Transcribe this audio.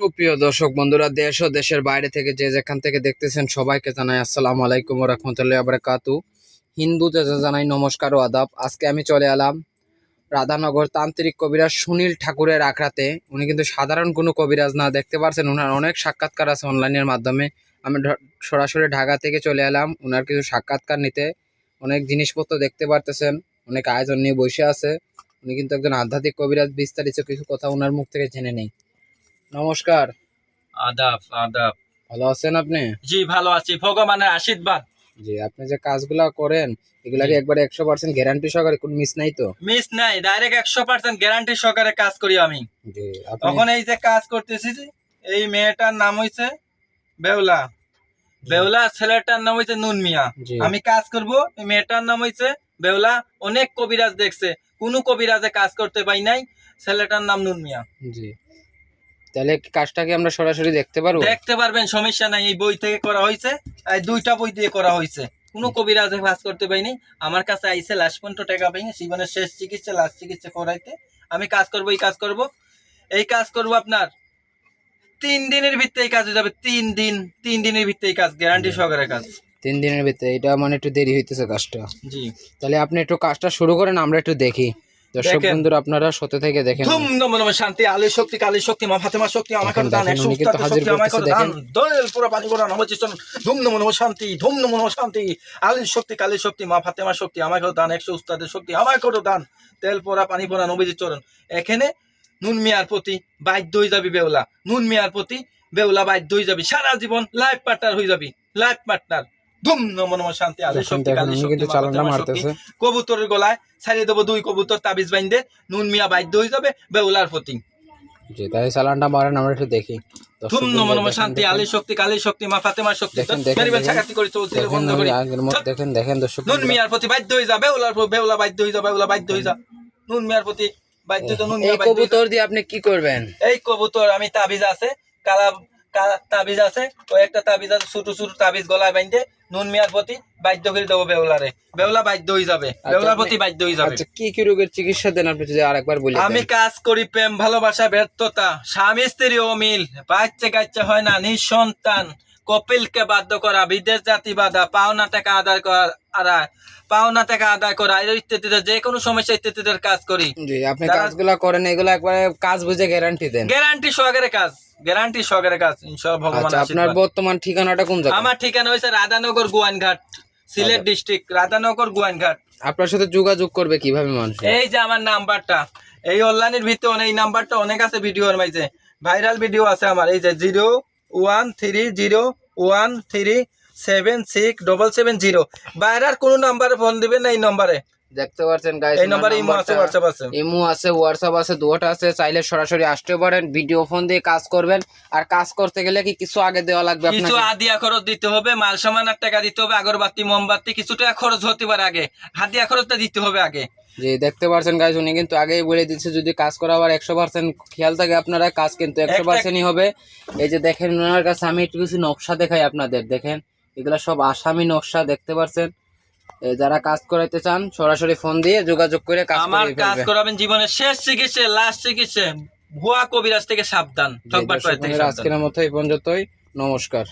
সুপ্রিয় দর্শক বন্ধুরা, দেশ ও দেশের বাইরে থেকে যে যেখান থেকে দেখতেছেন সবাইকে জানাই আসসালামু আলাইকুম রহমতুল্লাহ আবরাকাতু হিন্দু জানাই নমস্কার ও আদাব। আজকে আমি চলে এলাম রাধানগর তান্ত্রিক কবিরাজ সুনীল ঠাকুরের আখড়াতে। উনি কিন্তু সাধারণ কোনো কবিরাজ না, দেখতে পারছেন ওনার অনেক সাক্ষাৎকার আছে অনলাইনের মাধ্যমে। আমি সরাসরি ঢাকা থেকে চলে এলাম ওনার কিছু সাক্ষাৎকার নিতে। অনেক জিনিসপত্র দেখতে পারতেছেন, অনেক আয়োজন নিয়ে বসে আছে। উনি কিন্তু একজন আধ্যাত্মিক কবিরাজ, বিস্তারিত কিছু কথা ওনার মুখ থেকে জেনে নেই। নমস্কার। আদাব আদাব। ভালো আছেন আপনি? জি ভালো আছি। ভগবানের আশীর্বাদ। জি আপনি যে কাজগুলা করেন এগুলা কি একবারে একশো পার্সেন্ট গ্যারান্টি সহকারে কোন মিস নাই তো? মিস নাই ডাইরেক্ট একশো পার্সেন্ট গ্যারান্টি সহকারে কাজ করি আমি। জি আপনি তখন এই যে কাজ করতেছি যে, এই মেয়েটার নাম হইছে বেউলা। বেউলা ছেলেটার নাম হইছে নুন মিয়া। আমি কাজ করব এই মেয়েটার নাম হইছে বেউলা। অনেক কবিরাজ দেখছে। কোনো কবিরাজে কাজ করতে পাই নাই ছেলেটার নাম নুন মিয়া। জি। তাহলে কাজটাকে আমরা সরাসরি দেখতে পারব? দেখতে পারবেন সমস্যা নাই। এই বই থেকে করা হয়েছে। এই দুইটা বই দিয়ে করা হয়েছে। কোনো কবিরাজে কাজ করতে পাইনি আমার কাছে আইসে লাস্ট পর্যন্ত টাকা পাইনি। জীবনের শেষ চিকিৎসা লাস্ট চিকিৎসা করাইতে। আমি কাজ করব এই কাজ করব। এই কাজ করব আপনার তিন দিনের এই কাজ হয়ে যাবে। তিন দিন তিন দিনের এই কাজ। গ্যারান্টি সহকারে কাজ। তিন দিনের ভিতরে। এটা মানে একটু দেরি হইতেছে কাজটা। জি। তাহলে আপনি একটু কাজটা শুরু করেন আমরা একটু দেখি। দর্শক বন্ধুরা আপনারা সতে থেকে দেখেন। ধুম নম নম শান্তি আলী শক্তি কালী শক্তি মা ফাতেমা শক্তি আমার দেখেন, দান একশো হাজির শক্তি আমার করে দান। পুরো পানি করে ধুম নম নম শান্তি ধুম নম নম শান্তি। আলী শক্তি কালী শক্তি মা ফাতেমা শক্তি আমার করে দান একশো উস্তাদের শক্তি আমার করে দান। তেল পোড়া পানি পোড়া চরণ এখানে নুন মিয়ার প্রতি বাধ্য হয়ে যাবি বেউলা। নুন মিয়ার প্রতি বেউলা বাধ্য হয়ে যাবি। সারা জীবন লাইফ পার্টনার হয়ে যাবি। লাইফ পার্টনার ধুম নম নম শান্তি আলী শক্তি কালী শক্তি কিন্তু মা চালানটা ফাতেমা শক্তি। মারতেছে কবুতরের গলায় ছাড়িয়ে দেবো দুই কবুতর তাবিজ বাইন্দে নুন মিয়া বাধ্য হয়ে যাবে বেউলার প্রতি জি তাই চালানটা মারেন আমরা একটু দেখি। ধুম নম নম শান্তি আলী শক্তি কালী শক্তি মা ফাতেমা শক্তি দেখেন, তো দেখেন, মেরিবেন দেখেন। ছাকাতি করে চলছিল বন্ধ আমি করি আগের মতো দেখেন দেখেন দর্শক নুন মিয়ার প্রতি বাধ্য হয়ে যা বেউলার বেউলা বাধ্য হয়ে যা বেউলা বাধ্য হয়ে নুন মিয়ার প্রতি বাধ্য নুন মিয়া। কবুতর দিয়ে আপনি কি করবেন? এই কবুতর আমি তাবিজ আছে কালা তাবিজ আছে ও একটা তাবিজ আছে ছোট ছোট তাবিজ গলায় বাইন্ধে নুন মিয়ার প্রতি বাধ্য করে দেবো বেউলারে। বেউলা বাধ্য হয়ে যাবে বেউলার প্রতি বাধ্য হয়ে যাবে। আচ্ছা কি কি রোগের চিকিৎসা দেন আপনি যদি আরেকবার বলি আমি কাজ করি প্রেম ভালোবাসা ব্যর্থতা স্বামী স্ত্রী অমিল বাচ্চা কাচ্চা হয় না নিঃসন্তান। কপিলকে বাধ্য করা বিদেশ জাতি বাধা পাওনা টাকা আদায় করা আদায় পাওনা টাকা আদায় করা এর ইত্যাদিতে যে কোনো সমস্যা ইত্যাদিদের কাজ করি। আপনি কাজগুলা করেন এগুলো একবারে কাজ বুঝে গ্যারান্টি দেন। গ্যারান্টি সহকারে কাজ। গ্যারান্টি সহকারে কাজ ইনশাআল্লাহ ভগবান আচ্ছা আপনার বর্তমান ঠিকানাটা কোন জায়গা আমার ঠিকানা হয়েছে রাধানগর গোয়াইনঘাট সিলেট আচ্ছা। ডিস্ট্রিক্ট রাধানগর গোয়াইনঘাট আপনার সাথে যোগাযোগ করবে কীভাবে মানুষ এই যে আমার নাম্বারটা এই অনলাইনের ভিতরে এই নাম্বারটা অনেক আছে ভিডিওর মাঝে ভাইরাল ভিডিও আছে আমার এই যে zero one three zero one three seven six double seven zero. বাইরের কোনো নাম্বারে ফোন দিবেন না এই নম্বরে। দেখতে পাচ্ছেন গাইস এই নম্বরে ইমো আছে হোয়াটসঅ্যাপ আছে। ইমো আছে হোয়াটসঅ্যাপ আছে দুটো আছে চাইলে সরাসরি আসতে পারেন ভিডিও ফোন দিয়ে কাজ করবেন। আর কাজ করতে গেলে কি কিছু আগে দেওয়া লাগবে কিছু আদিয়া খরচ দিতে হবে মাল সামানের টাকা দিতে হবে আগরবাতি মোমবাতি কিছু টাকা খরচ হতে পারে আগে। হাদিয়া খরচটা দিতে হবে আগে। জি দেখতে পারছেন গাইস উনি কিন্তু আগেই বলে দিচ্ছে যদি কাজ করা আবার একশো পার্সেন্ট খেয়াল থাকে আপনারা কাজ কিন্তু একশো পার্সেন্টই হবে। এই যে দেখেন ওনার কাছে আমি একটু কিছু নকশা দেখাই আপনাদের দেখেন। এগুলা সব আসামি নকশা দেখতে পারছেন? যারা কাজ করাইতে চান সরাসরি ফোন দিয়ে যোগাযোগ করে কাজ আমার কাজ করাবেন জীবনের শেষ চিকিৎসা লাস্ট চিকিৎসা। ভুয়া কবিরাজ থেকে সাবধান। আজকের মতো এই পর্যন্তই। নমস্কার।